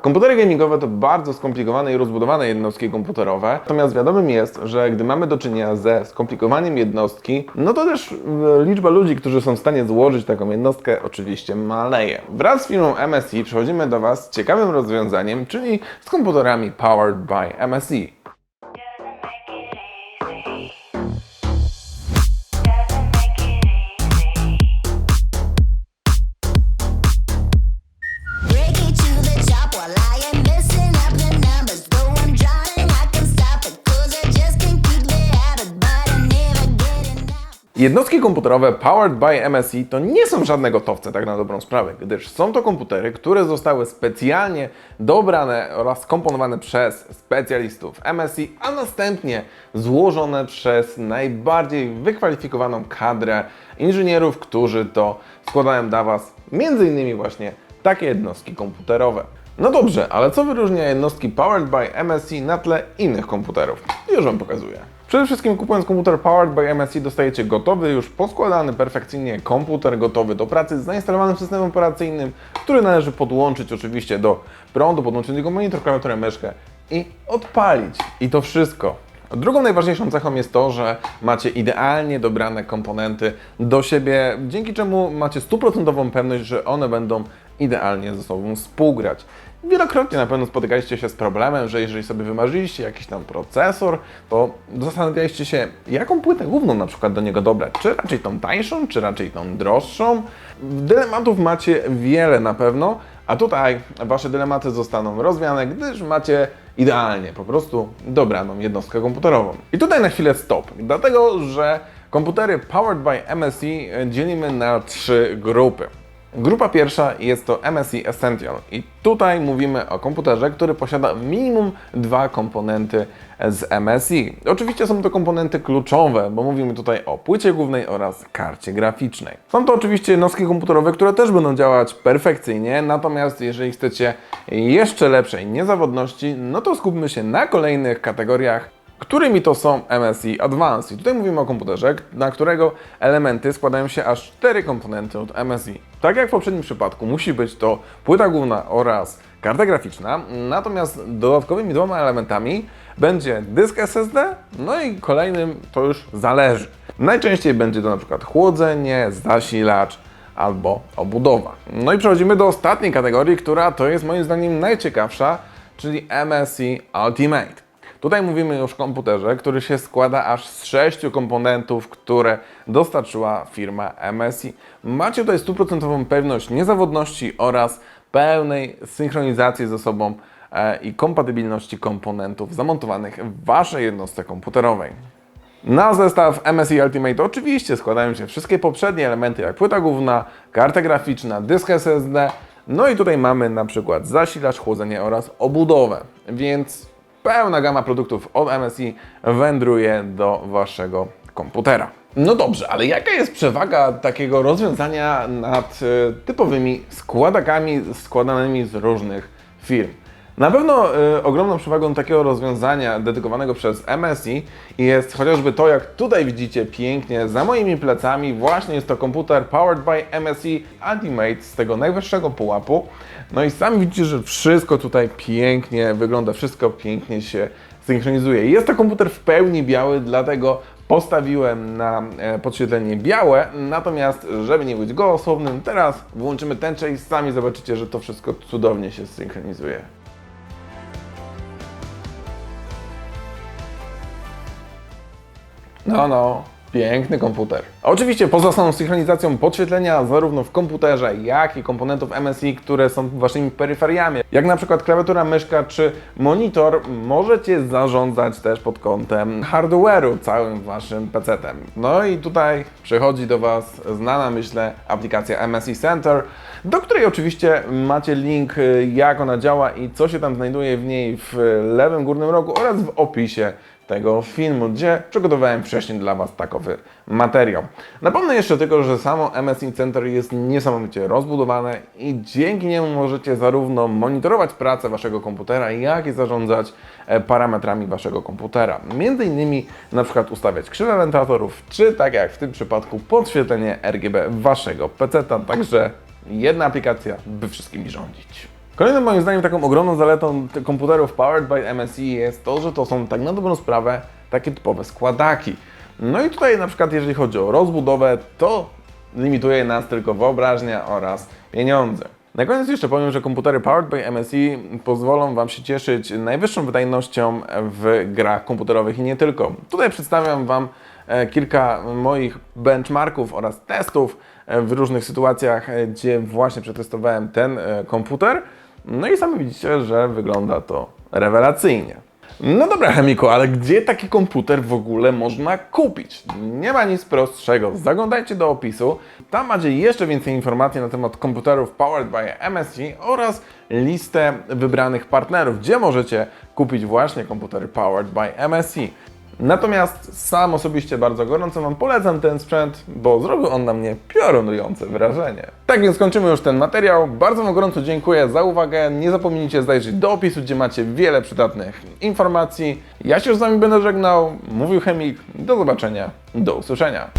Komputery gamingowe to bardzo skomplikowane i rozbudowane jednostki komputerowe, natomiast wiadomym jest, że gdy mamy do czynienia ze skomplikowaniem jednostki, no to też e, liczba ludzi, którzy są w stanie złożyć taką jednostkę oczywiście maleje. Wraz z firmą MSI przychodzimy do Was z ciekawym rozwiązaniem, czyli z komputerami powered by MSI. Jednostki komputerowe powered by MSI to nie są żadne gotowce, tak na dobrą sprawę, gdyż są to komputery, które zostały specjalnie dobrane oraz skomponowane przez specjalistów MSI, a następnie złożone przez najbardziej wykwalifikowaną kadrę inżynierów, którzy to składają dla Was m.in. właśnie takie jednostki komputerowe. No dobrze, ale co wyróżnia jednostki powered by MSI na tle innych komputerów? Już Wam pokazuję. Przede wszystkim kupując komputer Powered by MSI dostajecie gotowy, już poskładany perfekcyjnie komputer gotowy do pracy z zainstalowanym systemem operacyjnym, który należy podłączyć oczywiście do prądu, podłączyć do niego monitor, klawiaturę, myszkę i odpalić. I to wszystko. Drugą najważniejszą cechą jest to, że macie idealnie dobrane komponenty do siebie, dzięki czemu macie stuprocentową pewność, że one będą idealnie ze sobą współgrać. Wielokrotnie na pewno spotykaliście się z problemem, że jeżeli sobie wymarzyliście jakiś tam procesor, to zastanawialiście się, jaką płytę główną na przykład do niego dobrać. Czy raczej tą tańszą, czy raczej tą droższą. Dylematów macie wiele na pewno, a tutaj Wasze dylematy zostaną rozwiane, gdyż macie idealnie po prostu dobraną jednostkę komputerową. I tutaj na chwilę stop, dlatego że komputery powered by MSI dzielimy na trzy grupy. Grupa pierwsza jest to MSI Essential i tutaj mówimy o komputerze, który posiada minimum dwa komponenty z MSI. Oczywiście są to komponenty kluczowe, bo mówimy tutaj o płycie głównej oraz karcie graficznej. Są to oczywiście jednostki komputerowe, które też będą działać perfekcyjnie, natomiast jeżeli chcecie jeszcze lepszej niezawodności, no to skupmy się na kolejnych kategoriach którymi to są MSI Advanced. I tutaj mówimy o komputerze, na którego elementy składają się aż cztery komponenty od MSI. Tak jak w poprzednim przypadku, musi być to płyta główna oraz karta graficzna, natomiast dodatkowymi dwoma elementami będzie dysk SSD, no i kolejnym to już zależy. Najczęściej będzie to na przykład chłodzenie, zasilacz, albo obudowa. No i przechodzimy do ostatniej kategorii, która to jest moim zdaniem najciekawsza, czyli MSI Ultimate. Tutaj mówimy już o komputerze, który się składa aż z sześciu komponentów, które dostarczyła firma MSI. Macie tutaj stuprocentową pewność niezawodności oraz pełnej synchronizacji ze sobą e, i kompatybilności komponentów zamontowanych w Waszej jednostce komputerowej. Na zestaw MSI Ultimate oczywiście składają się wszystkie poprzednie elementy, jak płyta główna, karta graficzna, dysk SSD, no i tutaj mamy na przykład zasilacz, chłodzenie oraz obudowę, więc pełna gama produktów od MSI wędruje do Waszego komputera. No dobrze, ale jaka jest przewaga takiego rozwiązania nad e, typowymi składakami składanymi z różnych firm? Na pewno y, ogromną przewagą takiego rozwiązania dedykowanego przez MSI jest chociażby to, jak tutaj widzicie pięknie za moimi plecami, właśnie jest to komputer powered by MSI Ultimate z tego najwyższego pułapu. No i sami widzicie, że wszystko tutaj pięknie wygląda, wszystko pięknie się synchronizuje. Jest to komputer w pełni biały, dlatego postawiłem na e, podświetlenie białe, natomiast żeby nie być gołosłownym, teraz włączymy tęczę i sami zobaczycie, że to wszystko cudownie się synchronizuje. No, no, piękny komputer. Oczywiście poza samą synchronizacją podświetlenia zarówno w komputerze, jak i komponentów MSI, które są waszymi peryferiami, jak na przykład klawiatura, myszka czy monitor, możecie zarządzać też pod kątem hardware'u całym waszym PC-tem. No i tutaj przychodzi do Was znana, myślę, aplikacja MSI Center, do której oczywiście macie link, y, jak ona działa i co się tam znajduje w niej w lewym górnym rogu oraz w opisie tego filmu, gdzie przygotowałem wcześniej dla Was takowy materiał. Napomnę jeszcze tylko, że samo MSI Center jest niesamowicie rozbudowane i dzięki niemu możecie zarówno monitorować pracę Waszego komputera, jak i zarządzać e, parametrami Waszego komputera. Między innymi na przykład ustawiać krzywe wentylatorów, czy tak jak w tym przypadku podświetlenie RGB Waszego PC-a, także jedna aplikacja, by wszystkimi rządzić. Kolejnym moim zdaniem taką ogromną zaletą komputerów powered by MSI jest to, że to są tak na dobrą sprawę takie typowe składaki. No i tutaj na przykład jeżeli chodzi o rozbudowę, to limituje nas tylko wyobraźnia oraz pieniądze. Na koniec jeszcze powiem, że komputery powered by MSI pozwolą Wam się cieszyć najwyższą wydajnością w grach komputerowych i nie tylko. Tutaj przedstawiam Wam e, kilka moich benchmarków oraz testów e, w różnych sytuacjach, e, gdzie właśnie przetestowałem ten komputer. No i sami widzicie, że wygląda to rewelacyjnie. No dobra, chemiku, ale gdzie taki komputer w ogóle można kupić? Nie ma nic prostszego. Zaglądajcie do opisu. Tam macie jeszcze więcej informacji na temat komputerów powered by MSI oraz listę wybranych partnerów, gdzie możecie kupić właśnie komputery powered by MSI. Natomiast sam osobiście bardzo gorąco Wam polecam ten sprzęt, bo zrobił on na mnie piorunujące wrażenie. Tak więc kończymy już ten materiał. Bardzo Wam gorąco dziękuję za uwagę. Nie zapomnijcie zajrzeć do opisu, gdzie macie wiele przydatnych informacji. Ja się już z Wami będę żegnał. Mówił Chemik. Do zobaczenia. Do usłyszenia.